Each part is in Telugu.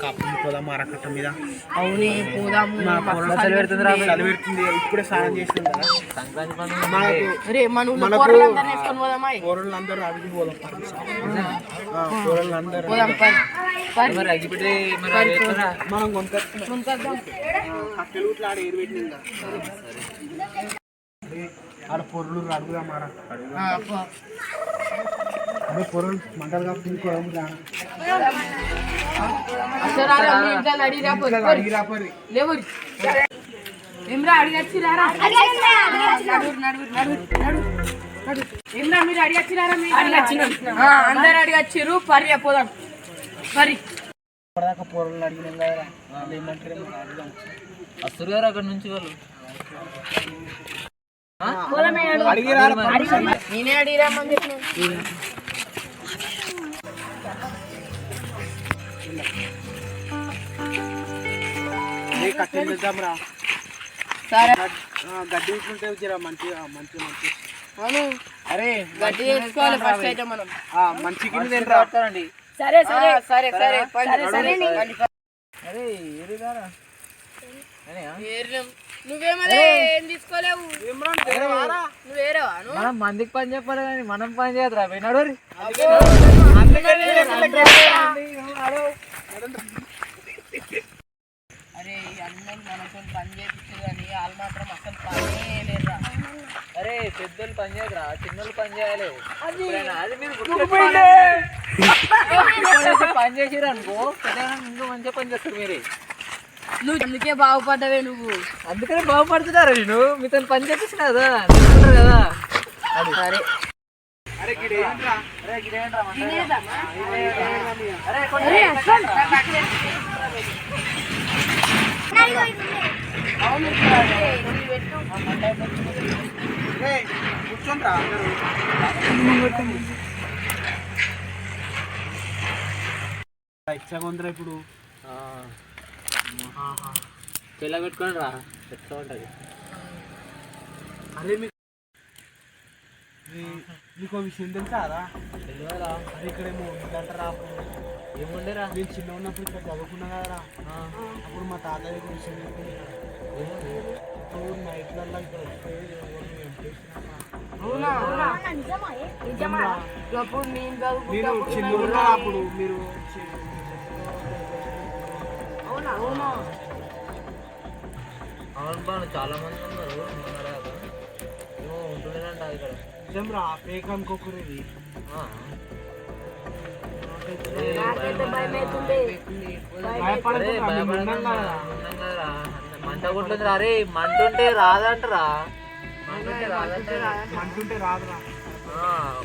కాపు పోదాం మారకట్ట మీద. అవునే పోదాము. మా పొలం చలి పెడుతుంది రా. చలి పెడుతుంది ఇప్పుడే స్నానం చేసినాం కదా సంక్రాంతి పండుగ మనకు కూరలు అందరూ అడిగి పోదాం కూరలు అందరూ. మనం. కట్టెలు ఆడ ఏరు ఆడ పొరులు అడుగుదా కాబట్టి పొరం ఏమ్రా. ఏమ్రా మీరు అందరు అడిగచ్చిర్రు పరి పోదాం. పరి. ఇప్పటిదాకా పొరలు అడిగినాం కదా వాళ్ళు ఏమంటారు ఏమో అడుగుదాం వస్తారు కదా అక్కడ నుంచి వాళ్ళు? నేనే అడిగిరామని చెప్పిన సరే. గడ్డి జర మంచిగా మంచి మంచి అవును. అరే గట్టి చేసుకోవాలి ఫస్ట్ అయితే మనం. ఆ, మంచి కింద తింటరా వస్తారండి సరే సరే. సరే సరే. సరే సరే. అరే నువ్వేమదే మనం మందికి పని చెప్పాలి కానీ మనం పని చేయదురా విన్నాడు అరే అన్నలు మనతో పని చేయించు కానీ వాళ్ళు మాత్రం అసలు పని లేదురా. అరే పెద్దోళ్ళు పని చేయదురా చిన్నోళ్ళు పని చేయాలి. అది. మీరు పని చేసిరు అనుకో పెద్దగా ఇంకా మంచిగా పని చేస్తారు మీరే. నువ్వు అందుకే బాగుపడ్డవే నువ్వు? అందుకనే బాగుపడుతున్నారా నేను? మీతో పని చేపించిన కదా కదా. అది సరే. ఇచ్చగా ఉందిరా ఇప్పుడు. పిల్ల పెట్టుకొని రా ఎట్లా ఉంటుంది అరే మీకు విషయం తెలుసా రా? తెలియదురా. అరే ఇక్కడేమో ఇదంటారా ఏముండేరా నేను చిన్న ఉన్నప్పుడు ఇక్కడ చదువుకున్నా కదరా? అప్పుడు మా తాతయ్య దగ్గర విషయం చెప్పింది ఇప్పుడు నైట్లల్లో ఇక్కడ అప్పుడు నేను ఉన్నారా అప్పుడు మీరు అవునా బాను చాలా మంది ఉన్నారు ఏమో ఇక్కడ నిజం రా ఫేక్ అనుకోకూడదు ఇది ఆ. నాకైతే భయం అవుతుంది అరే భయపడకుండా మేము ఉన్నాం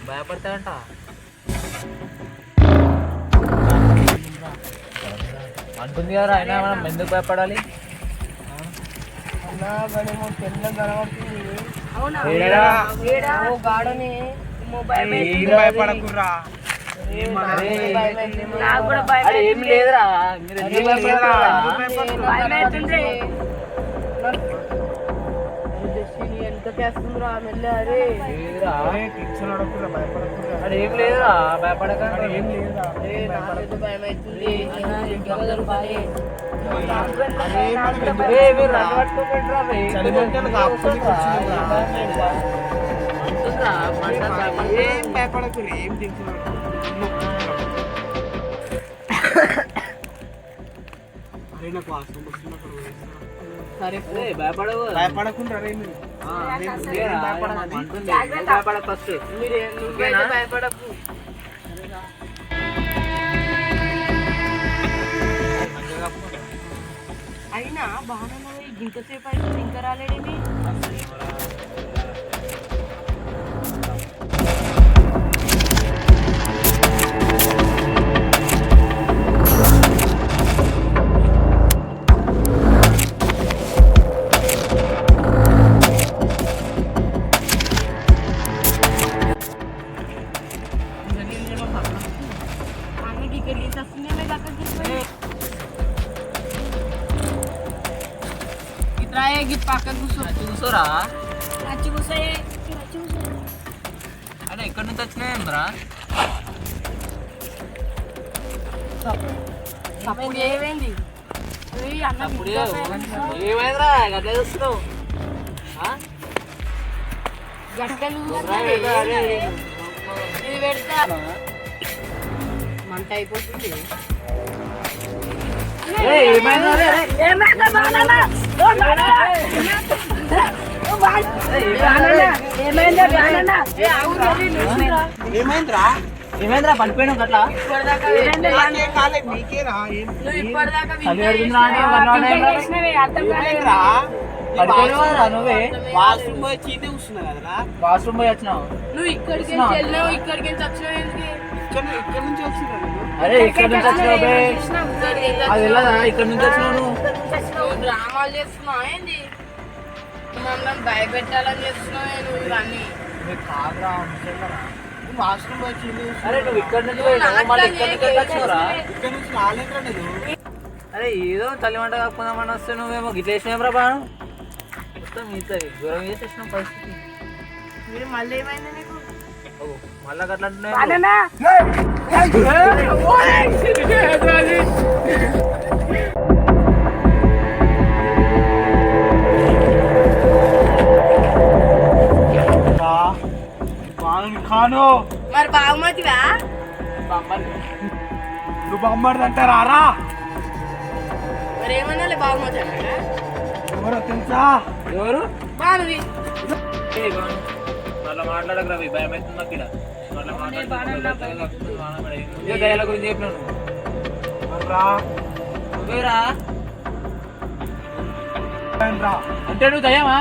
భయపడకుండా అంటుంది కదా అయినా మనం ఎందుకు భయపడాలి? మొబైల్ ఏం లేదురా. ఎందుకు భయపడతారా? వెనకకేస్తుందిరా లేదురా ఏం లేదురా భయపడకండి. ఏం లేదురా అరే నాకైతే సరే భయపడవు. భయపడకుండా మీరు ఫస్ట్ భయపడకు. అయినా బాగానే ఇంతసేపు అయితే ఇంకా రాలేడేమి? ఇట్రాయే గి పక్క కూర్చో చూసారా వచ్చి కూర్చోయే అరే ఎక్కడి నుంచి వచ్చినాయేంద్రా అప్పుడు ఏమైంది అప్పుడు ఏమైందిరా గట్ల చూస్తున్నావు? గట్టెలు. ఇది పెడతా మంట అయిపోతుంది ఏమైందిరా? ఏమైందిరా? ఏం నువ్వు వాష్రూమ్ పోయి చీతే కూర్చున్నా కదరా? వాష్రూమ్ పోయి వచ్చినావు? నువ్వు ఇక్కడికి? వెళ్ళినావు ఇక్కడికి వచ్చినావు ఇక్కడ నుంచి వచ్చినా నేను అరే ఇక్కడ నుంచి వచ్చినావు అది వెళ్ళదా? ఇక్కడ నుంచి వచ్చినావు నువ్వు? నువ్వు డ్రామాలు చేస్తున్నావు ఏంది? మమ్మల్ని భయపెట్టాలని చేస్తున్నావు నువ్వు ఇవన్నీ? కాదురా. నువ్వు వాష్రూమ్ అరే నువ్వు ఇక్కడ నుంచి ఇక్కడ నుంచి రాలేదురా నేను అరే ఏదో కాకపోదామని వస్తే నువ్వేమో గిట్ల వేసినావురా బాను? మొత్తం మిగతాది దూరం చేసేసినాం పరిస్థితి. మీరు మళ్ళీ ఏమైంది మళ్ళా గట్లా ఖాను మరి బాగుమతివా? నువ్వు బొమ్మడి అంటారా రా మరి ఏమన్నా బాగుమతి అన్నాడా? ఎవరో తెలుసా? ఎవరు? బాగుంది మాట్లాడక రవి భయం అవుతుంది నాకు ఇక్కడ. మాట్లాడుతున్నా దయాల గురించి చెప్పినాను రా. నువ్వేరా? రా. అంటే నువ్వు దయమా